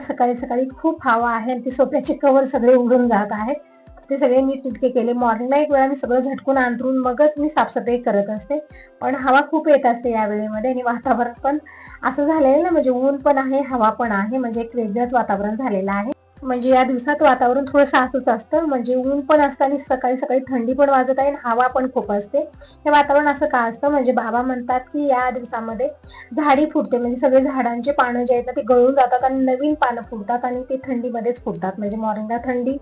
सकाळी सकाळी खूप हवा आहे आणि ते सोप्याचे कवर सगळे उडून जात आहेत ते सगळे नीटनेटके केले. मॉर्निंगला एक वेळा मी सगळं झटकून अंतरून मगच मी साफसफाई करत असते. पण हवा खूप येत असते या वेळेमध्ये आणि वातावरण पण असं झालेलं ना म्हणजे ऊन पण आहे हवा पण आहे म्हणजे एक वेगळंच वातावरण झालेलं आहे. म्हणजे या दिवसात वातावरण थोडंसं असंच असतं. म्हणजे ऊन पण असतं आणि सकाळी सकाळी थंडी पण वाजत आहे आणि हवा पण खूप असते. हे वातावरण असं का असतं? म्हणजे बाबा म्हणतात की या दिवसामध्ये झाडी फुटते. म्हणजे सगळे झाडांचे पानं जे आहेत ना ते गळून जातात आणि नवीन पानं फुटतात आणि ते थंडीमध्येच फुटतात. म्हणजे मॉर्निंगला थंडी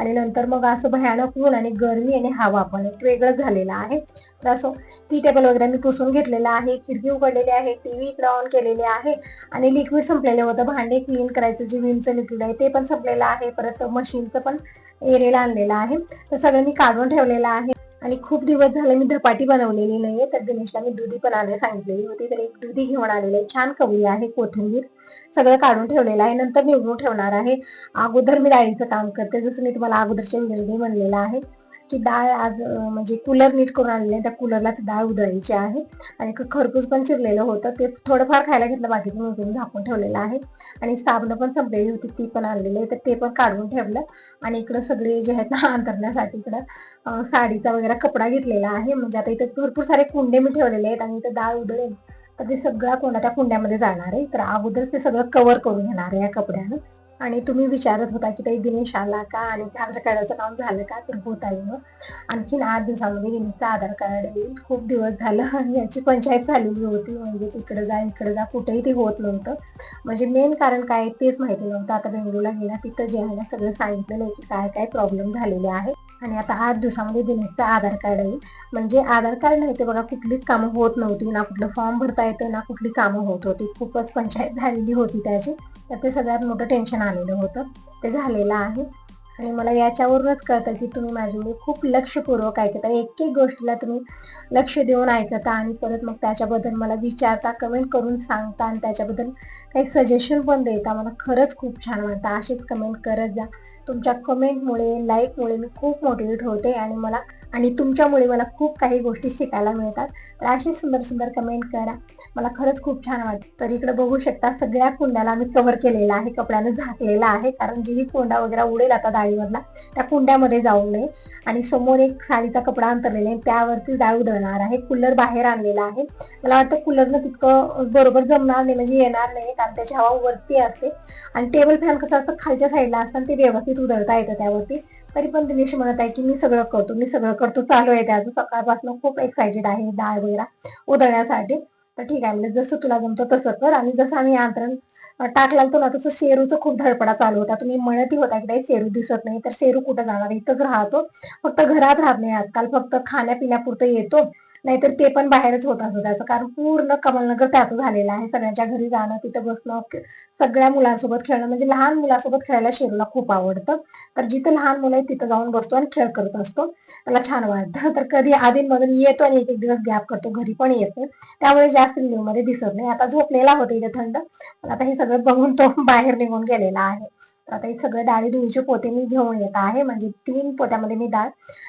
आणि नंतर मग असं भयानक ऊन आणि गरमी आणि हवा पण एक वेगळंच झालेलं आहे. तर असं टी टेबल वगैरे मी पुसून घेतलेलं आहे. खिडकी उघडलेली आहे. टीव्ही इकडे ऑन केलेले आहे. आणि लिक्विड संपलेलं होतं. भांडे क्लीन करायचं जे विमचं लिक्विड आहे ते पण संपलेलं आहे. परत मशीनचं पण एरेला आणलेलं आहे. तर सगळं मी काढून ठेवलेलं आहे. आणि खूप दिवस झाले मी धपाटी बनवलेली नाहीये. तर दिनेशला मी दुधी पण आणायला सांगितलेली होती. तर एक दुधी घेऊन आलेली आहे. छान कवळी आहे कोथिंबीर. सगळं काढून ठेवलेलं आहे. नंतर निवडून ठेवणार आहे. अगोदर मी डाळीचं काम करते. जसं मी तुम्हाला अगोदरच्या व्हिडिओ म्हणलेलं आहे. की डाळ आज म्हणजे कूलर नीट करून आणले त्या कूलरला ती डाळ उधळायची आहे. आणि खरपूस पण चिरलेलं होतं. ते थोडंफार खायला घेतलं बाकीचं उठून झाकून ठेवलेलं आहे. आणि साबणं पण संपलेली होती ती पण आणलेली आहे. तर ते पण काढून ठेवलं. आणि इकडं सगळे जे आहेत ना अंतरण्यासाठी इकडं साडीचा वगैरे कपडा घेतलेला आहे. म्हणजे आता इथं भरपूर सारे कुंडे मी ठेवलेले आहेत आणि इथं डाळ उधळेल तर ते सगळा कोणा त्या कुंड्यामध्ये जाणार आहे. तर अगोदर ते सगळं कव्हर करून घेणार आहे या कपड्यानं. आणि तुम्ही विचारत होता की ताई दिनेश आला का आणि आधार कार्डाचं काम झालं का? तर होत आहे मग आणखीन आठ दिवसामध्ये दिनेशचं आधार कार्ड येईल. खूप दिवस झालं आणि याची पंचायत झालेली होती. म्हणजे तिकडे जा इकडे जा कुठेही ते होत नव्हतं. म्हणजे मेन कारण काय आहे तेच माहिती नव्हतं. आता बेंगळूरला गेला तिथं जे आहे ना सगळं सांगितलेलं आहे की काय काय प्रॉब्लेम झालेले आहे. आणि आता आठ दिवसामध्ये दिनेशचं आधार कार्ड आहे. म्हणजे आधार कार्ड नाही ते बघा कुठलीच कामं होत नव्हती ना कुठलं फॉर्म भरता येतं ना कुठली कामं होत होती. खूपच पंचायत झालेली होती त्याची. तर ते सगळ्यात मोठं टेन्शन आलेलं होतं. ते झालेलं आहे. आणि मला याच्यावरूनच कळतं की तुम्ही माझ्यामध्ये म्हणजे खूप लक्षपूर्वक ऐकता एक एक गोष्टीला तुम्ही लक्ष देऊन ऐकता आणि परत मग त्याच्याबद्दल मला विचारता कमेंट करून सांगता आणि त्याच्याबद्दल काही सजेशन पण देता. मला खरंच खूप छान वाटतं. अशीच कमेंट करत जा. तुमच्या कमेंटमुळे लाईकमुळे मी खूप मोटिवेट होते आणि मला आणि तुमच्यामुळे मला खूप काही गोष्टी शिकायला मिळतात. तर अशी सुंदर सुंदर कमेंट करा. मला खरंच खूप छान वाटतं. तर इकडे बघू शकता सगळ्या कुंड्याला मी कव्हर केलेला आहे. कपड्यानं झाकलेला आहे. कारण जी कुंडा वगैरे उडेल आता डाळीवरला त्या कुंड्यामध्ये जाऊ नये. आणि समोर एक साडीचा कपडा अंतरलेला आहे. त्यावरती डाळ उधळणार आहे. कूलर बाहेर आणलेला आहे. मला वाटतं कूलरनं तितकं बरोबर जमणार नाही. म्हणजे येणार नाही. कारण त्याची हवा वरती असते. आणि टेबल फॅन कसं असतं? खालच्या साईडला असतं ते व्यवस्थित उधळता येतं त्यावरती. तरी पण दिनेश म्हणत आहे की मी सगळं करतो. मी सगळं करतो. चालू आहे त्याचं. सकाळपासून खूप एक्सायटेड आहे. डाळ वगैरे उधळण्यासाठी. तर ठीक आहे. म्हणजे जसं तुला जमतं तसं कर. आणि जसं आम्ही यंत्रण टाकला तो ना तसं शेरूचं खूप धडपडा चालू होता. तुम्ही म्हणतही होता की काही शेरू दिसत नाही. तर शेरू कुठं जाणार? इथंच राहतो. फक्त घरात राहत नाही आजकाल. फक्त खाण्यापिण्यापुरतं येतो. नाहीतर ते पण बाहेरच होत असं त्याचं कारण पूर्ण कमलनगर त्याचं झालेलं आहे. सगळ्यांच्या घरी जाणं तिथं बसणं सगळ्या मुलांसोबत खेळणं. म्हणजे लहान मुलांसोबत खेळायला शेरूला खूप आवडतं. तर जिथं लहान मुलं आहेत तिथं जाऊन बसतो आणि खेळ करत असतो. त्याला छान वाटतं. तर कधी आधीमधून येतो आणि एक एक दिवस गॅप करतो. घरी पण येतो त्यामुळे जास्त व्हिडिओमध्ये दिसत नाही. आता झोपलेला होता इथे थंड. पण आता हे सगळं बघून तो बाहेर निघून गेलेला आहे. तर आता हे सगळे डाळी धुळीचे पोते मी घेऊन येत आहे. म्हणजे तीन पोत्यामध्ये मी डाळ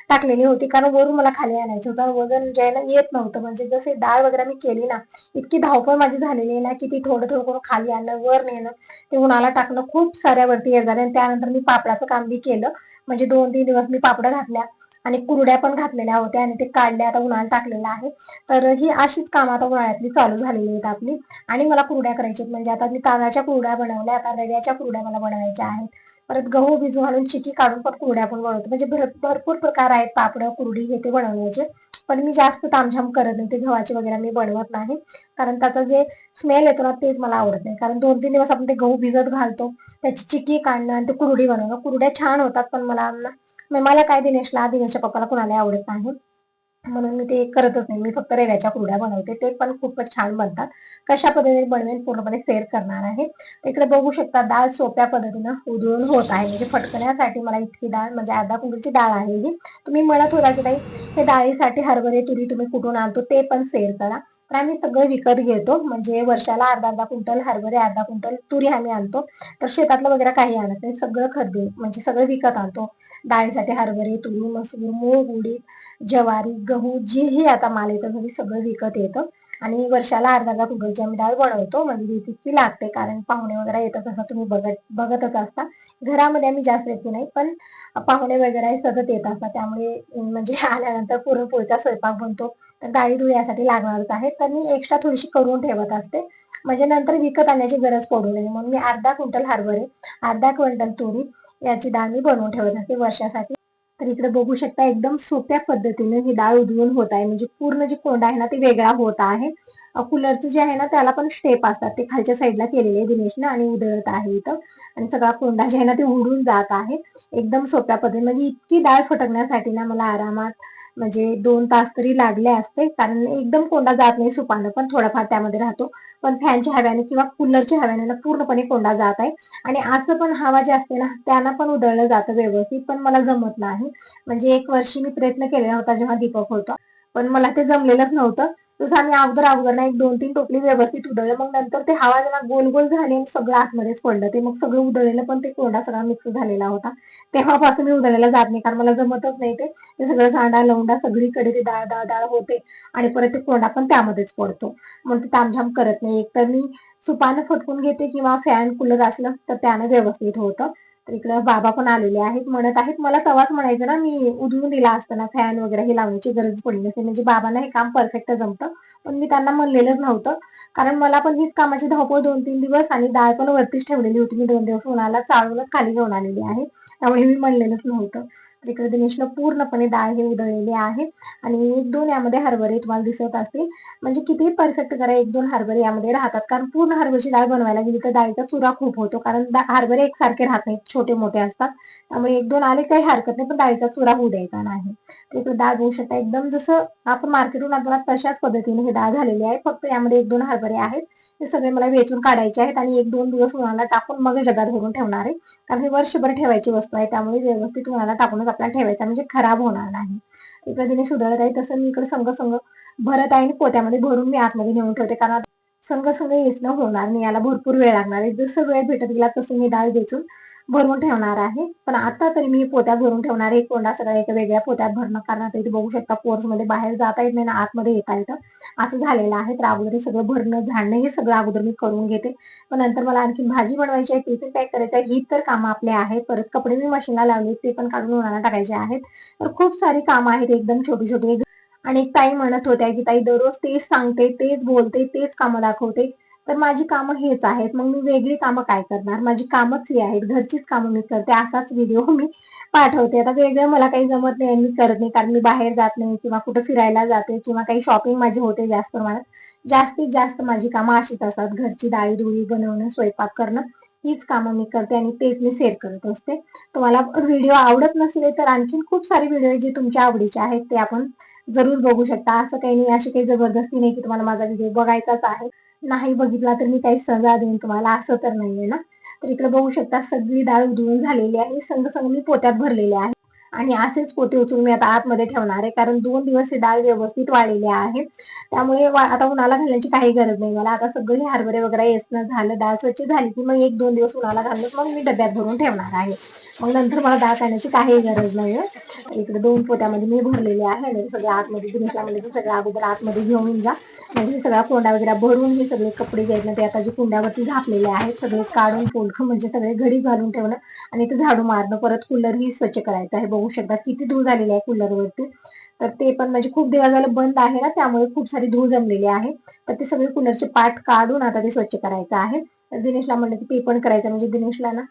टाकलेली होती. कारण वरून मला खाली आणायचं होतं वजन जे ना येत नव्हतं. म्हणजे जसे डाळ वगैरे मी केली ना इतकी धावपळ माझी झालेली आहे ना की ती थोडं थोडं करून खाली आणणं वर नेणं ते उन्हाला टाकणं खूप साऱ्यावरती येत आणि त्यानंतर मी पापडाचं काम बी केलं. म्हणजे दोन तीन दिवस मी पापड घातल्या. आणि कुरड्या पण घातलेल्या होत्या आणि ते काढल्या आता उन्हाळ्यात टाकलेलं आहे. तर ही अशीच कामं आता उन्हाळ्यातली चालू झालेली आहेत आपली. आणि मला कुरड्या करायच्या म्हणजे आता मी तांदळाच्या कुरड्या बनवल्या आता रव्याच्या कुरड्या मला बनवायच्या आहेत. परत गहू भिजू घालून चिकी काढून पण कुरड्या पण बनवतो. म्हणजे भरपूर प्रकार आहेत पापड कुरडी हे ते बनवण्याचे. पण मी जास्त तामझाम करत नाही. ते गव्हाचे वगैरे मी बनवत नाही. कारण त्याचा जे स्मेल येतो ना तेच मला आवडत नाही. कारण दोन तीन दिवस आपण ते गहू भिजत घालतो. त्याची चिकी काढणं आणि ते कुरडी बनवणं कुरड्या छान होतात पण मला मला काय दिनेशला दिनेशच्या पप्पाला कोणाला आवडत नाही. म्हणून मी ते करतच नाही. मी फक्त रव्याच्या कुरड्या बनवते. ते पण खूपच छान बनतात. कशा पद्धतीने बनवेल पूर्णपणे शेअर करणार आहे. इकडे बघू शकता डाळ सोप्या पद्धतीनं उधळून होत आहे. म्हणजे फटकण्यासाठी मला इतकी डाळ म्हणजे अर्धा कुंडीची डाळ आहे ही. तुम्ही म्हणत होता की ताई हे डाळीसाठी हरभरे तुरी तुम्ही कुठून आणतो ते पण शेअर करा. तर आम्ही सगळं विकत घेतो. म्हणजे वर्षाला अर्धा अर्धा क्विंटल हरभरे अर्धा क्विंटल तुरी आम्ही आणतो. तर शेतातलं वगैरे काही आणत नाही. सगळं खरेदी म्हणजे सगळं विकत आणतो. डाळीसाठी हरभरे तुरी मसूर मूग उडीद ज्वारी गहू जेही आता माल येतं घरी सगळं विकत येतं. आणि वर्षाला अर्धा अर्धा कुंडलची आम्ही डाळ बनवतो. म्हणजे तितकी लागते कारण पाहुणे वगैरे येतात असं तुम्ही बघत बघतच असता. घरामध्ये आम्ही जास्त येते नाही पण पाहुणे वगैरे सतत येत असतात. त्यामुळे म्हणजे आल्यानंतर पुरणपोळीचा स्वयंपाक बनतो. तर डाळी धुण्यासाठी लागणारच आहे. तर मी एक्स्ट्रा थोडीशी करून ठेवत असते. म्हणजे नंतर विकत आणण्याची गरज पडू नये. म्हणून मी अर्धा क्विंटल हरभरे अर्धा क्विंटल तुरी याची डाळ मी बनवून ठेवत असते वर्षासाठी. तर इकडे बघू शकता एकदम सोप्या पद्धतीने ही डाळ उधळून होत आहे. म्हणजे पूर्ण जे कोंडा आहे ना ते वेगळा होत आहे. कुलरचं जे आहे ना त्याला पण स्टेप असतात. ते खालच्या साईडला केलेले आहे दिनेशनं आणि उधळत आहे इथं. आणि सगळा कोंडा जे आहे ना ते उडून जात आहे. एकदम सोप्या पद्धतीने. म्हणजे इतकी डाळ फटकण्यासाठी ना मला आरामात म्हणजे दोन तास तरी लागले असते कारण एकदम कोंडा जात नाही सुपानं पण थोडाफार त्यामध्ये राहतो. पण फॅनच्या हव्याने किंवा कूलरच्या हव्याने ना पूर्णपणे कोंडा जात आहे. आणि असं पण हवा जे असते ना त्यांना पण उधळलं जातं व्यवस्थित पण मला जमत नाही. म्हणजे एक वर्षी मी प्रयत्न केलेला होता जेव्हा दीपक होता. पण मला ते जमलेलंच नव्हतं. तसं आम्ही अगोदर अगोदर ना एक दोन तीन टोपली व्यवस्थित उधळलं मग नंतर ते हवा जरा गोल गोल झाली आणि सगळं आतमध्येच पडलं. ते मग सगळं उधळलेलं पण ते कोंडा सगळा मिक्स झालेला होता. तेव्हापासून मी उधळलेला जात नाही कारण मला जमतच नाही ते. सगळं सांडा लवंडा सगळीकडे ते डाळ डाळ डाळ होते आणि परत ते कोंडा पण त्यामध्येच पडतो. म्हणून ते तामझाम करत नाही. एकतर मी सुपानं फटकून घेते किंवा फॅन कूलर असलं तर त्यानं व्यवस्थित होतं. तर इकडं बाबा पण आलेले आहेत म्हणत आहेत मला तवाच म्हणायचं ना मी उधळून दिला असताना फॅन वगैरे हे लावण्याची गरज पडली नसते म्हणजे बाबांना हे काम परफेक्ट जमतं पण मी त्यांना म्हणलेलंच नव्हतं. कारण मला पण हीच कामाची धावपळ दोन तीन दिवस आणि डाळ पण वरतीच ठेवलेली होती मी दोन दिवस उन्हाला चाळूनच खाली घेऊन आलेली आहे. त्यामुळे मी म्हणलेलंच नव्हतं. इकडे दिनेशला पूर्णपणे डाळ हे उधळलेली आहे आणि एक दोन यामध्ये हरभरे तुम्हाला दिसत असतील. म्हणजे किती परफेक्ट करा एक दोन हरभरे यामध्ये राहतात. कारण पूर्ण हरभऱ्याची डाळ बनवायला गेली तर डाळीचा चुरा खूप होतो. कारण हरभरे एकसारखे राहत नाहीत छोटे मोठे असतात. त्यामुळे एक दोन आले काही हरकत नाही पण डाळीचा चुरा होऊ द्यायचा नाही. ते डाळ होऊ शकता एकदम जसं आपण मार्केटहून आणतो तशाच पद्धतीने हे डाळ झालेली आहे. फक्त यामध्ये एक दोन हरभरे आहेत. ते सगळे मला वेचून काढायचे आहेत आणि एक दोन दिवस उन्हाला टाकून मग जगात भरून ठेवणार आहे. कारण हे वर्षभर ठेवायची वस्तू आहे त्यामुळे व्यवस्थित उन्हाला टाकूनच आपल्याला ठेवायचा म्हणजे खराब होणार नाही. इकडे तिने सुधारत आहे तसं मी इकडे संघ संघ भरत आहे आणि पोत्यामध्ये भरून मी आतमध्ये नेऊन ठेवते. कारण संघ संघ ना होणार नाही याला भरपूर वेळ लागणार आहे. जसं वेळ भेटत गेला तसं मी डाळ वेचून भरून ठेवणार आहे. पण आता तरी मी पोत्यात भरून ठेवणार आहे. कोंडा सगळं एका वेगळ्या पोत्यात भरणं कारण आता इथे बघू शकता पोर्समध्ये बाहेर जाता येत नाही ना आतमध्ये येता येतं. असं झालेलं आहे. तर अगोदर सगळं भरणं झाडणं हे सगळं अगोदर मी करून घेते. पण नंतर मला आणखी भाजी बनवायची आहे. टिफिन पॅक करायचं आहे? ही तर कामं आपले आहेत. परत कपडे मी मशीनला लावले ते पण काढून उन्हाळा टाकायचे आहेत. तर खूप सारी कामं आहेत. एकदम छोटी छोटी. आणि ताई म्हणत होत्या की ताई दररोज तेच सांगते तेच बोलते तेच कामं दाखवते. तर माझी कामं हेच आहेत. मग मी वेगळी कामं काय करणार? माझी कामच ही आहेत. घरचीच कामं मी करते. असाच व्हिडिओ मी पाठवते. आता वेगळं मला काही जमत नाही मी करत नाही. कारण मी बाहेर जात नाही किंवा कुठं फिरायला जाते किंवा काही शॉपिंग माझी होते जास्त प्रमाणात. जास्तीत जास्त माझी कामं अशीच असतात. घरची डाळी धुळी बनवणं स्वयंपाक करणं हीच कामं मी करते आणि तेच मी शेअर करत असते. तुम्हाला व्हिडिओ आवडत नसले तर आणखीन खूप सारे व्हिडिओ जे तुमच्या आवडीचे आहेत. ते आपण जरूर बघू शकता. असं काही नाही अशी काही जबरदस्ती नाही की तुम्हाला माझा व्हिडिओ बघायचाच आहे. नाही बघितला तर मी काही सजा देईन तुम्हाला असं तर नाहीये ना? तर इकडे बघू शकता सगळी डाळ उधळून झालेली आहे संग संग मी पोत्यात भरलेले आहे. आणि असेच पोते उचलून मी आता आतमध्ये ठेवणार आहे कारण दोन दिवस हे डाळ व्यवस्थित वाढलेली आहे. त्यामुळे आता उन्हाला घालण्याची काही गरज नाही. मला आता सगळी हरभरे वगैरे येसणं झालं डाळ स्वच्छ झाली की मग एक दोन दिवस उन्हाला घालून मग मी डब्यात भरून ठेवणार आहे. मग नंतर मला डाळ खाण्याची काही गरज नाही इकडे दोन पोत्यामध्ये मी भरलेले आहे आणि सगळे आतमध्ये घेऊन सगळ्या अगोदर आतमध्ये घेऊन जा. म्हणजे सगळा कोंडा वगैरे भरून हे सगळे कपडे जे आहेत ना ते आता जे कुंड्यावरती झापलेले आहेत सगळे काढून पोलख म्हणजे सगळे घडी घालून ठेवणं आणि ते झाडू मारणं परत कूलर ही स्वच्छ करायचं आहे. बघू शकता किती धूळ झालेली आहे कूलरवरती तर ते पण म्हणजे खूप दिवस झालं बंद आहे ना त्यामुळे खूप सारी धूळ जमलेली आहे. तर ते सगळे कूलरचे पाठ काढून आता ते स्वच्छ करायचं आहे. दिनेशला म्हणलं की ते पण करायचं. म्हणजे दिनेशला ना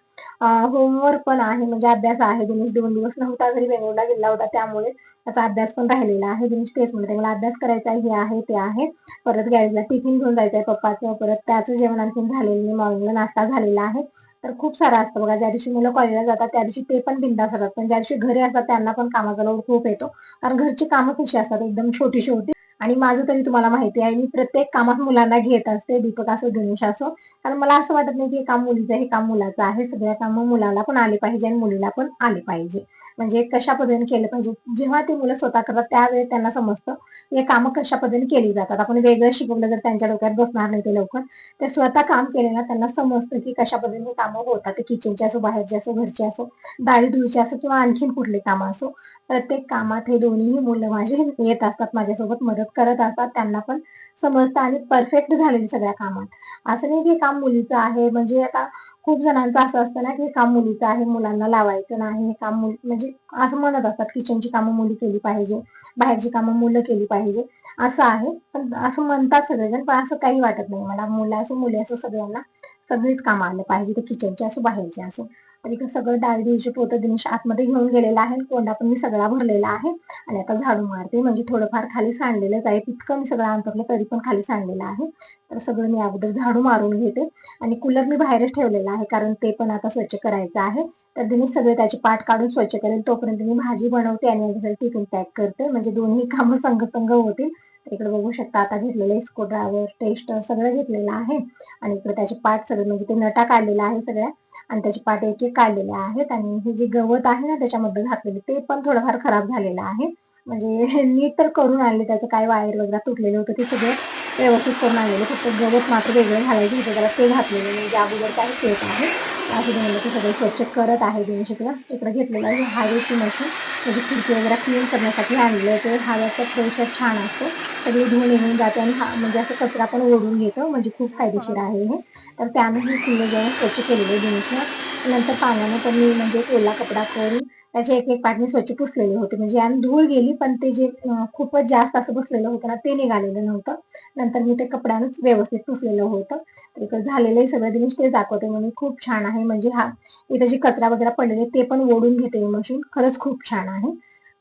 होमवर्क पण आहे. म्हणजे अभ्यास आहे. दिनेश दोन दिवस नव्हता घरी बेंगळूरला गेला होता. त्यामुळे त्याचा अभ्यास पण राहिलेला आहे. दिनेश तेच म्हणते मला अभ्यास करायचा हे आहे ते आहे. परत गॅरेजला टिफिन घेऊन जायचं आहे पप्पाचं. परत त्याचं जेवण आणखीन झालेलं नाही मॉर्निंगला नाश्ता झालेला आहे. तर खूप सारं असतं बघा. ज्या दिवशी मुलं कॉलेजला जातात त्या दिवशी ते पण बिंदास असतात पण ज्या दिवशी घरी असतात त्यांना पण कामाचा लोड खूप येतो. कारण घरची कामं कशी असतात? एकदम छोटी छोटी आणि माझं तरी तुम्हाला माहिती आहे मी प्रत्येक कामात मुलांना घेत असते दीपक असो गणेश असो. कारण मला असं वाटत नाही की हे काम मुलीचं हे काम मुलाचं आहे. सगळ्या कामं मुलाला पण आले पाहिजे आणि मुलीला पण आले पाहिजे. म्हणजे कशा पद्धतीने केलं पाहिजे? जेव्हा ते मुलं स्वतः करतात त्यावेळेस त्यांना समजतं हे कामं कशा पद्धतीने केली जातात. आपण वेगळं शिकवलं जर त्यांच्या डोक्यात बसणार नाही ते लवकर. ते स्वतः काम केले ना त्यांना समजतं की कशा पद्धतीने कामं होतात. ते किचनचे असो बाहेरचे असो घरचे असो दारी धुळचे असो किंवा आणखीन कुठले कामं असो. प्रत्येक कामात हे दोन्ही मुलं माझे येत असतात माझ्यासोबत मदत करत असतात. त्यांना पण समजतं आणि परफेक्ट झालेली सगळ्या कामात. असं नाही की काम मुलीचं आहे. म्हणजे आता खूप जणांचं असं असतं ना की काम मुलीचं आहे मुलांना लावायचं नाही. हे काम मुली म्हणजे असं म्हणत असतात किचनची कामं मुली केली पाहिजे बाहेरची कामं मुलं केली पाहिजे. असं आहे. पण असं म्हणतात सगळेजण पण असं काही वाटत नाही. मला मुलं असो मुली असो सगळ्यांना सगळीच कामं आलं पाहिजे. ते किचनची असो बाहेरची असो. तर इकडे सगळं डाळ द्यायचे पोतं दिनेश आतमध्ये घेऊन गेलेला आहे. कोंडा पण मी सगळा भरलेला आहे. आणि आता झाडू मारते. म्हणजे थोडंफार खाली सांडलेलंच आहे. तितकं मी सगळं अंतरलं तरी पण खाली सांडलेलं आहे. तर सगळं मी अगोदर झाडू मारून घेते. आणि कूलर मी बाहेरच ठेवलेला आहे. कारण ते पण आता स्वच्छ करायचं आहे. तर दिनेश सगळे त्याचे पाठ काढून स्वच्छ करेल. तोपर्यंत मी भाजी बनवते आणि याच्यासाठी टिफिन पॅक करते. म्हणजे दोन्ही कामं संघ संघ होतील. इकडे बघू शकता आता घेतलेलं स्क्रू ड्रायव्हर टेस्टर सगळं घेतलेलं आहे. आणि इकडे त्याचे पाठ सगळे म्हणजे ते नटा काढलेला आहे सगळ्या. आणि त्याची पाठ एक एक आहेत आणि हे जे गवत आहे ना त्याच्यामध्ये घातलेले ते पण थोडंफार खराब झालेलं आहे. म्हणजे नीट तर करून आणले त्याचं काय वायर वगैरे तुटलेलं होतं ते सगळं. व्यवस्थित करून आणलेलं. फक्त गवत मात्र वेगळं घालायचं होतं. त्याला ते घातलेलं म्हणजे अगोदर काही तेच आहे असं म्हणलं की सगळं स्वच्छ करत आहे दिनेश इकडं इकडं घेतलेलं आहे हवेची मशीन. म्हणजे खिडकी वगैरे क्लीन करण्यासाठी आणलं ते हव्याचा प्रेशर छान असतो. सगळी धुवून निघून जाते आणि हा म्हणजे असं कचरा पण ओढून घेतो. म्हणजे खूप फायदेशीर आहे हे. तर त्यानं ही फुलं जेव्हा स्वच्छ केलेलं दिनेशनं नंतर पाण्यानं पण मी म्हणजे ओला कपडा करून त्याचे एक एक पाठ स्वच्छ पुसलेले होते. म्हणजे आणि धूळ गेली पण ते जे खूपच जास्त असं बसलेलं होतं ना ते निघालेलं नव्हतं. नंतर मी ते कपड्यानंच व्यवस्थित पुसलेलं होतं. तर झालेलं सगळं दिवस ते दाखवते म्हणून खूप छान आहे. म्हणजे हा इथं जे कचरा वगैरे पडलेले ते पण ओढून घेते मशीन. खरंच खूप छान आहे.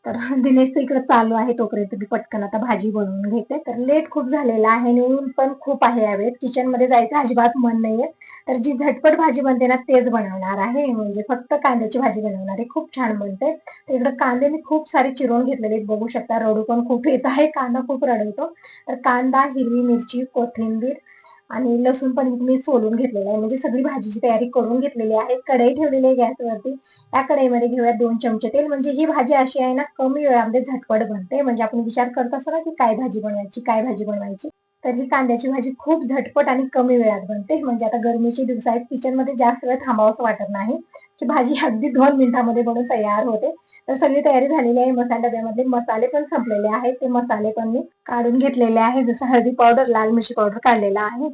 तर दिनेश इकडे चालू आहे तोपर्यंत मी पटकन आता भाजी बनवून घेते. तर लेट खूप झालेला आहे आणि ऊन पण खूप आहे यावेळेस किचनमध्ये जायचं अजिबात मन नाहीये. तर जी झटपट भाजी बनते ना तेच बनवणार आहे. म्हणजे फक्त कांद्याची भाजी बनवणार आहे. खूप छान बनते. तर इकडे कांदे मी खूप सारे चिरून घेतलेले बघू शकता रडू पण खूप येत आहे. कांदा खूप रडवतो. तर कांदा हिरवी मिरची कोथिंबीर आणि लसूण पण मी सोलून घेतलेला आहे. म्हणजे सगळी भाजीची तयारी करून घेतलेली आहे. कढई ठेवलेली आहे गॅसवरती. त्या कढईमध्ये घेऊया दोन चमचे तेल. म्हणजे ही भाजी अशी आहे ना कमी वेळामध्ये झटपट बनते. म्हणजे आपण विचार करत असतो ना की काय भाजी बनवायची काय भाजी बनवायची. तर ही कांद्याची भाजी खूप झटपट आणि कमी वेळात बनते. म्हणजे आता गरमीचे दिवस आहेत किचनमध्ये जास्त वेळ थांबावंसं वाटत नाही. की भाजी अगदी दोन मिनिटांमध्ये बनून तयार होते. तर सगळी तयारी झालेली आहे. मसाला डब्यामध्ये मसाले पण संपलेले आहेत. ते मसाले पण मी काढून घेतलेले आहे. जसं हळदी पावडर लाल मिरची पावडर काढलेला आहे.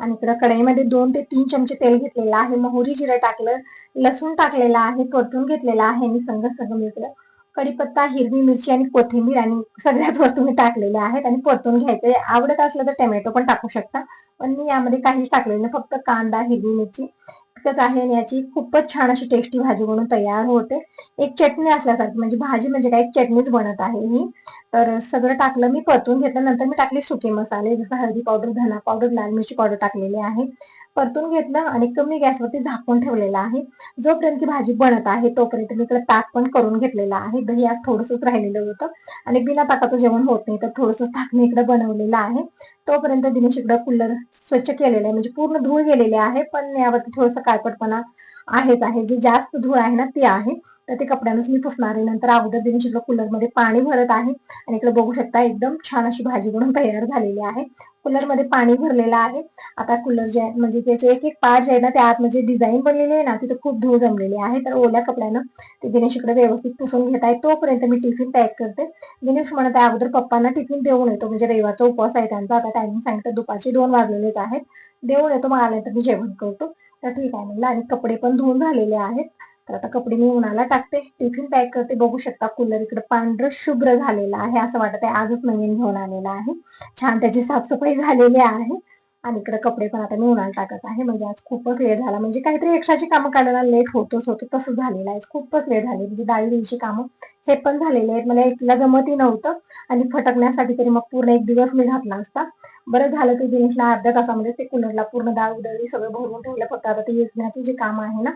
आणि इकडं कढईमध्ये दोन ते तीन चमचे तेल घेतलेलं आहे. मोहरी जिरं टाकलं लसूण टाकलेला आहे परतून घेतलेला आहे. मी संग सगळं मी इकडं कढीपत्ता हिरवी मिरची आणि कोथिंबीर आणि सगळ्याच वस्तू मी टाकलेल्या आहेत आणि परतून घ्यायचे आवडत असलं तर टोमॅटो पण टाकू शकता. पण मी यामध्ये काहीच टाकलेलं फक्त कांदा हिरवी मिरची इतकंच आहे आणि याची खूपच छान अशी टेस्टी भाजी म्हणून तयार होते. एक चटणी असल्यासारखी म्हणजे भाजी म्हणजे काय? चटणीच बनत आहे ही. तर सगळं टाकलं मी परतून घेतलं नंतर मी टाकले सुके मसाले. जसं हळदी पावडर धना पावडर लाल मिरची पावडर टाकलेली आहे. परतून घेतलं आणि कमी गॅसवरती झाकून ठेवलेलं आहे. जोपर्यंत की भाजी बनत आहे तोपर्यंत मी इकडे ताक पण करून घेतलेलं आहे. दही आज थोडंसंच राहिलेलं होतं आणि बिना ताकाचं जेवण होत नाही तर थोडंसंच ताक मी इकडे बनवलेलं आहे. तोपर्यंत दिनेश इकडं कुल्लर स्वच्छ केलेलं आहे म्हणजे पूर्ण धूळ गेलेले आहे पण यावरती थोडंसं काळपटपणा आहेच आहे जी जास्त धूळ आहे ना ती आहे. तर ते कपड्यानंच मी पुसणार आहे. नंतर अगोदर दिनेश कूलरमध्ये पाणी भरत आहे. आणि इकडे बघू शकता एकदम छान अशी भाजी बनून तयार झालेली आहे. कूलरमध्ये पाणी भरलेलं आहे. आता कूलर जे आहे म्हणजे त्याचे एक एक पार्ट जे आहे ना त्या आत म्हणजे डिझाईन बनलेली आहे ना तिथे खूप धूळ जमलेली आहे. तर ओल्या कपड्यानं ते दिनेश इकडे व्यवस्थित पुसून घेत आहे. तोपर्यंत मी टिफिन पॅक करते. दिनेश म्हणत आहे अगोदर पप्पांना टिफिन देऊन येतो. म्हणजे रविवारचा उपवास आहे त्यांचा. आता टायमिंग सांगितलं दुपारचे दोन वाजलेलेच आहेत. देऊन येतो मग आल्यानंतर मी जेवण करतो. तर ठीक आहे म्हणलं. आणि कपडे पण धुवून झालेले आहेत. तर आता कपडे मी उन्हाला टाकते. टिफिन पॅक करते. बघू शकता कूलर इकडे पांढरं शुभ्र झालेला आहे असं वाटत. आहे आजच नवीन घेऊन आलेला आहे. छान त्याची साफसफाई झालेली आहे. आणि इकडे कपडे पण आता मी उन्हाला टाकत आहे. म्हणजे आज खूपच लेट झाला. म्हणजे काहीतरी एक्स्ट्राची कामं काढायला लेट होतोच होतो. तसं झालेलं आहे. खूपच लेट झाली. म्हणजे डाळी दिवशी कामं हे पण झालेले आहेत. मला एकला जमतही नव्हतं. आणि फटकण्यासाठी तरी मग पूर्ण एक दिवस मी घातला असता. बरं झालं ते दिनेशला अर्ध्या तासामध्ये ते कुलरला पूर्ण डाळ उदळली सगळं भरून ठेवलं. फक्त आता ते येजण्याचं जे काम आहे ना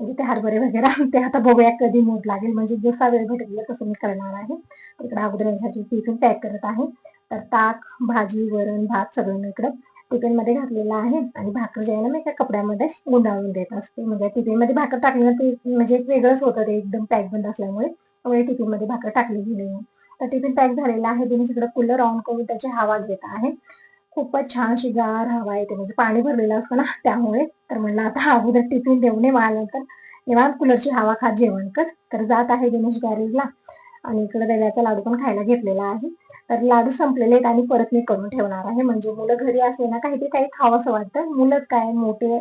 म्हणजे ते हरभरे वगैरे ते आता बघूया कधी मूड लागेल. म्हणजे जसा वेळ भेटेल तसं मी करणार आहे. इकडे अगोदर यासाठी टिफिन पॅक करत आहे. तर ताक भाजी वरण भात सगळं मी इकडं टिफिनमध्ये घातलेलं आहे आणि भाकर जे आहे ना मी त्या कपड्यामध्ये गुंडाळून देत असते. म्हणजे टिफिनमध्ये भाकर टाकली ते म्हणजे एक वेगळंच होतं ते एकदम पॅक बंद असल्यामुळे. त्यामुळे टिफिनमध्ये भाकर टाकली गेली तर टिफिन पॅक झालेला आहे. तुम्ही इकडे कूलर ऑन करून त्याची हवा घेत आहे. खूपच छान शिगार गार हवा येते. म्हणजे पाणी भरलेलं असतं ना त्यामुळे. तर म्हणलं आता अगोदर टिफिन देऊन मला तर. निवांत कूलरची हवा खात जेवण कर. तर जात आहे गणेश गॅरेजला आणि इकडे रव्याचा लाडू पण खायला घेतलेला आहे. तर लाडू संपलेले आहेत आणि परत मी करून ठेवणार आहे. म्हणजे मुलं घरी असले ना काहीतरी काही खावं असं वाटतं. मुलंच काय मोठे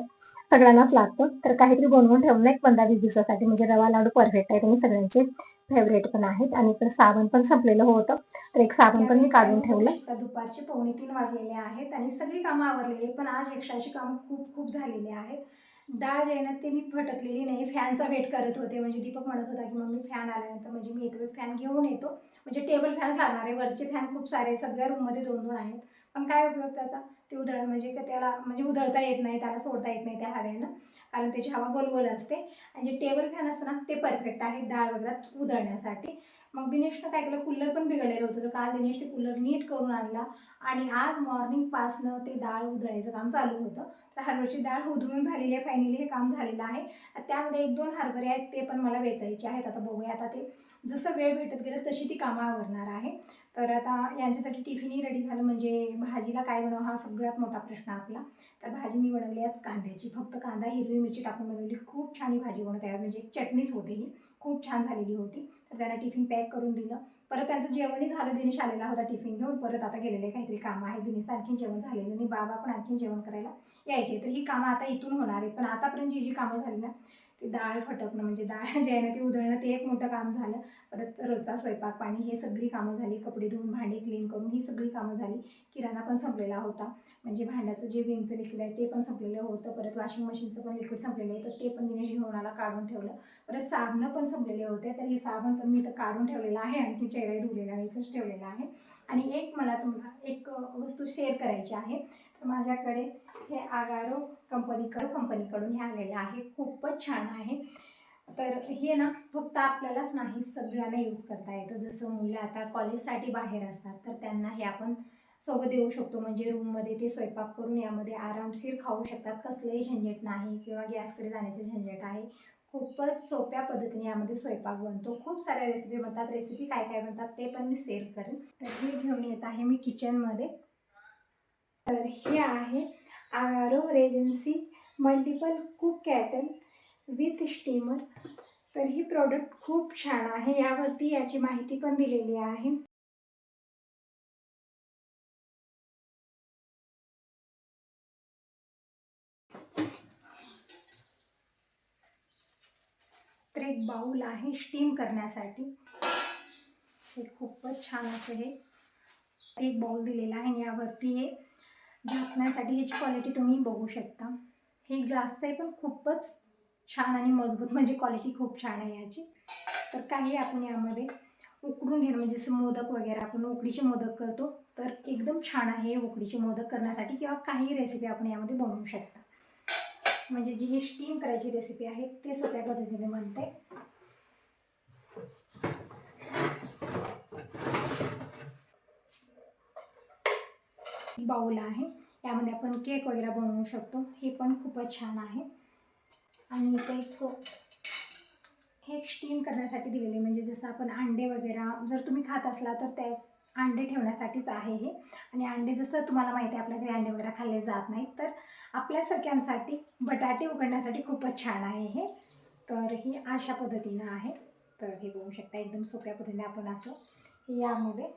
सगळ्यांनाच लागतं. तर काहीतरी बनवून ठेवलं एक पंधरा वीस दिवसासाठी म्हणजे रवा लाडू परफेक्ट आहेत आणि सगळ्यांचे फेवरेट पण आहेत. आणि इकडे साबण पण संपलेलं होतं. तर एक साबण पण मी काढून ठेवलं. दुपारचे पावणे तीन वाजलेले आहेत आणि सगळी कामं आवरलेली आहेत. पण आज एकशाची कामं खूप खूप झालेली आहेत. डाळ जे आहे ना ते मी फटकलेली नाही. फॅनचा वेट करत होते. म्हणजे दीपक म्हणत होता की मम्मी फॅन आल्यानंतर म्हणजे मी एकच फॅन घेऊन येतो. म्हणजे टेबल फॅन्स लागणार आहे. वरचे फॅन खूप सारे सगळ्या रूममध्ये दोन दोन आहेत. पण काय उपयोग त्याचा? ते उधळ म्हणजे का त्याला म्हणजे उधळता येत नाही त्याला सोडता येत नाही त्या हवेनं. कारण त्याची हवा गोलगोल असते. आणि जे टेबल फॅन असतं ना ते परफेक्ट आहे डाळ वगैरे उधळण्यासाठी. मग दिनेशनं काय केलं? कूलर पण बिघडलेलं होतं. तर काल दिनेश ते कूलर नीट करून आणला. आणि आज मॉर्निंगपासनं ते डाळ उधळायचं काम चालू होतं. तर हरभऱ्याची डाळ उधळून झालेली आहे. फायनली हे काम झालेलं आहे. त्यामध्ये एक दोन हरभरे आहेत ते पण मला वेचायचे आहेत. आता बघूया. आता ते जसं वेळ भेटत गेलं तशी ती कामावरणार आहे. तर आता यांच्यासाठी टिफिनही रेडी झालं. म्हणजे भाजीला काय बनव हा सगळ्यात मोठा प्रश्न आपला. तर भाजी मी बनवली आज कांद्याची. फक्त कांदा हिरवी मिरची टाकून बनवली. खूप छान ही भाजी बनवत. आहे म्हणजे एक चटणीच होती ही. खूप छान झालेली होती. तर त्यांना टिफिन पॅक करून दिलं. परत त्यांचं जेवणही झालं. दिनेश आलेला होता टिफिन घेऊन. परत आता गेलेले काहीतरी कामं आहे दिनेश आणखीन जेवण झालेलं आणि बाबा पण आणखीन जेवण करायला यायचे. तर ही कामं आता इथून होणार आहेत. पण आतापर्यंत जी जी कामं झाली ना ती डाळ फटकणं म्हणजे डाळ जे आहे ना ती उधळणं ते एक मोठं काम झालं. परत रोजचा स्वयंपाक पाणी हे सगळी कामं झाली. कपडे धुवून भांडे क्लीन करून ही सगळी कामं झाली. किराणा पण संपलेला होता. म्हणजे भांड्याचं जे विमचं लिक्विड आहे ते पण संपलेलं होतं. परत वॉशिंग मशीनचं पण लिक्विड संपलेलं होतं. ते पण मी जेवणाला काढून ठेवलं. परत साबणं पण संपलेले होते. तर हे साबण पण मी इथं काढून ठेवलेलं आहे. आणि ती चेहरा धुवलेला आहे इथंच ठेवलेला आहे. आणि एक मला तुम्हाला एक वस्तू शेअर करायची आहे. तर माझ्याकडे हे आगारो कंपनीकडं कंपनीकडून हे आलेलं आहे. खूपच छान आहे. तर हे ना फक्त आपल्यालाच नाही सगळ्यांना यूज करता येतं. जसं मुलं आता कॉलेजसाठी बाहेर असतात तर त्यांना हे आपण सोबत देऊ शकतो. म्हणजे रूममध्ये ते स्वयंपाक करून यामध्ये आरामशीर खाऊ शकतात. कसलंही झंझट नाही किंवा गॅसकडे जाण्याचे झंझट आहे. खूपच सोप्या पद्धतीने यामध्ये स्वयंपाक बनतो. खूप साऱ्या रेसिपी बनतात रेसिपी काय काय बनतात ते पण मी शेअर करेन. तर हे घेऊन येत आहे मी किचनमध्ये तर हे आहे Agaro Regency multiple cook kettle with steamer तर ही प्रॉडक्ट खूप छान आहे. यावरती याची माहिती पण दिलेली आहे. तर एक बाऊल आहे स्टीम करण्यासाठी. हे खूपच छान असं हे. एक बाऊल दिलेला आहे आणि यावरती हे झाकण्यासाठी ह्याची क्वालिटी तुम्ही बघू शकता. हे ग्लासचं आहे पण खूपच छान आणि मजबूत म्हणजे क्वालिटी खूप छान आहे याची. तर काही आपण यामध्ये उकडून घेणं म्हणजे जसं मोदक वगैरे आपण उकडीचे मोदक करतो तर एकदम छान आहे उकडीचे मोदक करण्यासाठी किंवा काही रेसिपी आपण यामध्ये बनवू शकता. म्हणजे जी ही स्टीम करायची रेसिपी आहे ते सोप्या पद्धतीने बनते. बाऊल आहे. यामध्ये आपण केक वगैरे बनवू शकतो. हे पण खूपच छान आहे. आणि इथे थो हो, हे स्टीम करण्यासाठी दिलेले. म्हणजे जसं आपण अंडे वगैरे जर तुम्ही खात असला तर त्या अंडे ठेवण्यासाठीच आहे हे. आणि अंडे जसं तुम्हाला माहिती आहे आपल्या घरी अंडे वगैरे खाल्ले जात नाहीत. तर आपल्यासारख्यांसाठी बटाटे उघडण्यासाठी खूपच छान आहे हे. तर हे अशा पद्धतीनं आहे. तर हे बघू शकता एकदम सोप्या पद्धतीने आपण असं हे यामध्ये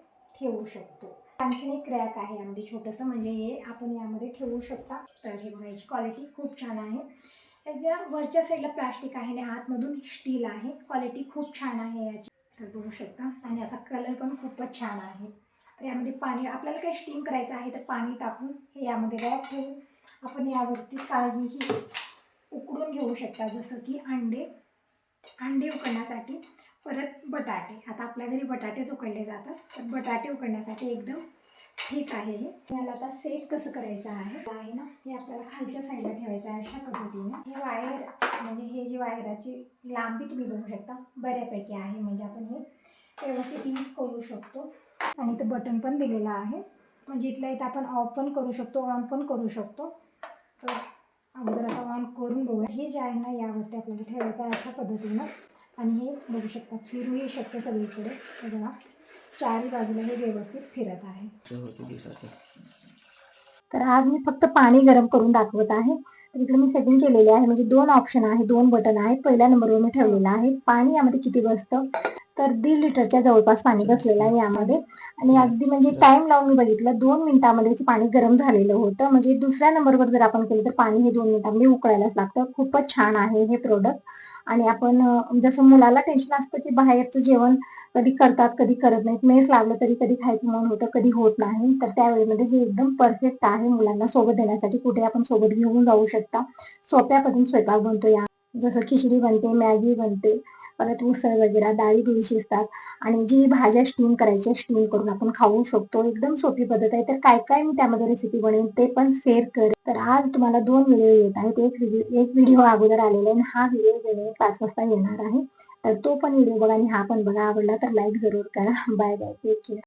ठेवू शकतो. आणखीन एक क्रॅक आहे यामध्ये छोटंसं म्हणजे हे आपण यामध्ये ठेवू शकता. तर हे बघा याची क्वालिटी खूप छान आहे. याच्या वरच्या साईडला प्लास्टिक आहे आणि आतमधून स्टील आहे. क्वालिटी खूप छान आहे याची. तर बघू शकता. आणि याचा कलर पण खूपच छान आहे. तर यामध्ये पाणी आपल्याला काही स्टीम करायचं आहे तर पाणी टाकून हे यामध्ये रॅप ठेवून आपण यावरती काहीही उकडून घेऊ शकता. जसं की अंडे अंडे उकडण्यासाठी. परत बटाटे. आता आपल्या घरी बटाटेच उकडले जातात. तर बटाटे उकडण्यासाठी एकदम ठीक आहे हे. याला आता सेट कसं करायचं आहे? आहे ना हे आपल्याला खालच्या साईडला ठेवायचं आहे अशा पद्धतीने. हे वायर म्हणजे हे जी वायराची लांबी तुम्ही बघू शकता बऱ्यापैकी आहे. म्हणजे आपण हे व्यवस्थित यूज करू शकतो. आणि इथं बटन पण दिलेलं आहे. म्हणजे इथल्या इथं आपण ऑफ पण करू शकतो ऑन पण करू शकतो. तर अगोदर आता ऑन करून बघूया. हे जे आहे ना यावरती आपल्याला ठेवायचं आहे अशा पद्धतीनं. आणि हे बघू शकता फिरूही शकतं सगळीकडे. बघा चारही बाजूला हे व्यवस्थित फिरत आहे. तर आज मी फक्त पाणी गरम करून दाखवत आहे. तर इकडे मी सेटिंग केलेले आहे. म्हणजे दोन ऑप्शन आहे दोन बटन आहेत पहिल्या नंबरवर मी ठेवलेलं आहे. पाणी यामध्ये किती बसतं? तर दीड लिटरच्या जवळपास पाणी बसलेलं आहे यामध्ये. आणि अगदी म्हणजे टाइम लावून मी बघितलं दोन मिनिटामध्येच पाणी गरम झालेलं होतं. म्हणजे दुसऱ्या नंबरवर जर आपण केलं तर पाणी हे दोन मिनिटांमध्ये उकळायलाच लागतं. खूपच छान आहे हे प्रोडक्ट आणि आपण जसं मुलाला टेन्शन असतं की बाहेरचं जेवण कधी करतात कधी करत नाहीत. मेस लावलं तरी कधी खायचं मन होतं कधी होत नाही. तर त्यावेळेमध्ये हे एकदम परफेक्ट आहे मुलांना सोबत देण्यासाठी. कुठे आपण सोबत घेऊन जाऊ शकता. सोप्या पद्धतीने स्वयंपाक बनतो या जसं खिचडी बनते मॅगी बनते परत उसळ वगैरे डाळी दुळी शिजतात. आणि जी भाज्या स्टीम करायच्या स्टीम करून आपण खाऊ शकतो. एकदम सोपी पद्धत आहे. तर काय काय मी त्यामध्ये रेसिपी बनवेन ते पण शेअर करेन. तर आज तुम्हाला दोन व्हिडिओ येत आहेत. एक व्हिडिओ एक व्हिडिओ अगोदर आलेला आहे आणि हा व्हिडिओ वेळेवर पाच वाजता येणार आहे. तर तो पण व्हिडिओ बघा आणि हा पण बघा. आवडला तर लाईक जरूर करा. Bye bye take care